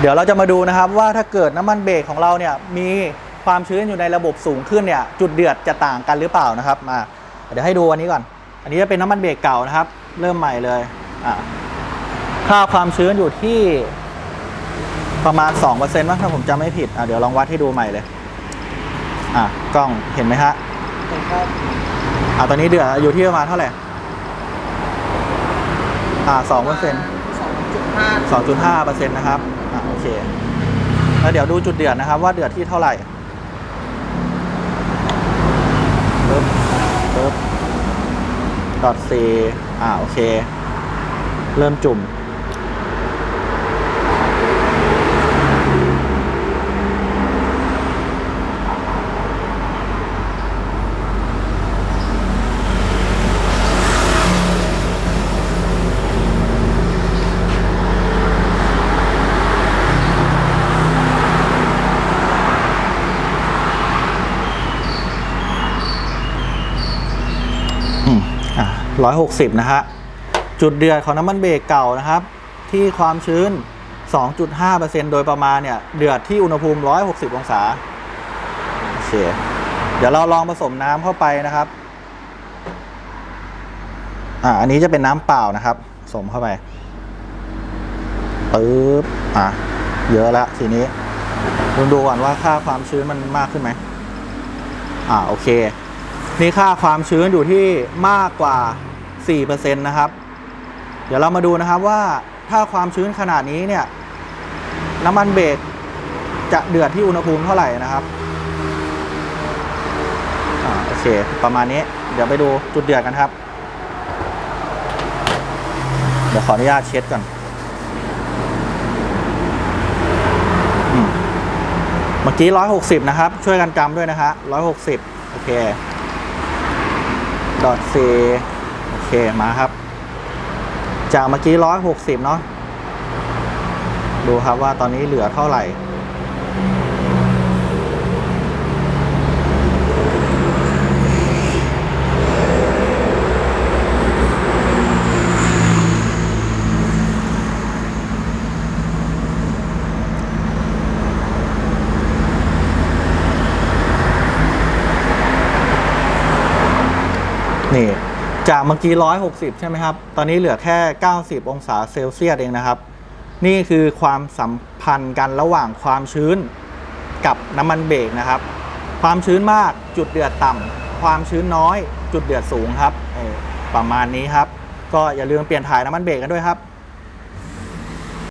เดี๋ยวเราจะมาดูนะครับว่าถ้าเกิดน้ำมันเบรกของเราเนี่ยมีความชื้นอยู่ในระบบสูงขึ้นเนี่ยจุดเดือดจะต่างกันหรือเปล่านะครับมาเดี๋ยวให้ดูอันนี้ก่อน อันนี้จะเป็นน้ำมันเบรกเก่านะครับ เริ่มใหม่เลยอะค่าความชื้นอยู่ที่ประมาณ2%มั้งถ้าผมจำไม่ผิดอะเดี๋ยวลองวัดให้ดูใหม่เลย อะกล้องเห็นไหมฮะเห็นครับอะตอนนี้เดือดอยู่ที่ประมาณเท่าไหร่อ่า2%เปอร์เซ็นต์ สองจุดห้า2.5เปอร์เซ็นต์นะครับอ่าโอเคแล้วเดี๋ยวดูจุดเดือดนะครับ ว่าเดือดที่เท่าไหร่ปึ๊บปึ๊บดอทซีอ่าโอเค เริ่มจุ่ม อะร้อยหกสิบนะฮะ จุดเดือดของน้ำมันเบรกเก่านะครับ ที่ความชื้น 2.5%โดยประมาณเนี่ย เดือดที่อุณหภูมิ 160 องศาโอเคเดี๋ยวเราลองผสมน้ำเข้าไปนะครับ อ่า อันนี้จะเป็นน้ำเปล่านะครับผสมเข้าไปปึ๊บ อะ เยอะแล้วทีนี้ลองดูก่อนว่าค่าความชื้นมันมากขึ้นไหมอ่า โอเค นี่ค่าความชื้นอยู่ที่มากกว่า 4%นะครับ เดี๋ยวเรามาดูนะครับว่าถ้าความชื้นขนาดนี้เนี่ยน้ำมันเบรกจะเดือดที่อุณหภูมิเท่าไหร่นะครับอโอเค ประมาณนี้ เดี๋ยวไปดูจุดเดือดกันครับ เดี๋ยวขออนุญาตเช็ดก่อนเมื่อกี้ 160 นะครับ ช่วยกันจำด้วยนะฮะ160 โอเค ดอทซีโอเคมาครับ จากเมื่อกี้ร้อยหกสิบเนาะดูครับว่าตอนนี้เหลือเท่าไหร่ นี่จากเมื่อกี้ 160 ใช่ไหมครับ ตอนนี้เหลือแค่ 90 องศาเซลเซียสเองนะครับ นี่คือความสัมพันธ์กันระหว่างความชื้นกับน้ำมันเบรกนะครับ ความชื้นมากจุดเดือดต่ำความชื้นน้อยจุดเดือดสูงครับ ประมาณนี้ครับ ก็อย่าลืมเปลี่ยนถ่ายน้ำมันเบรกกันด้วยครับ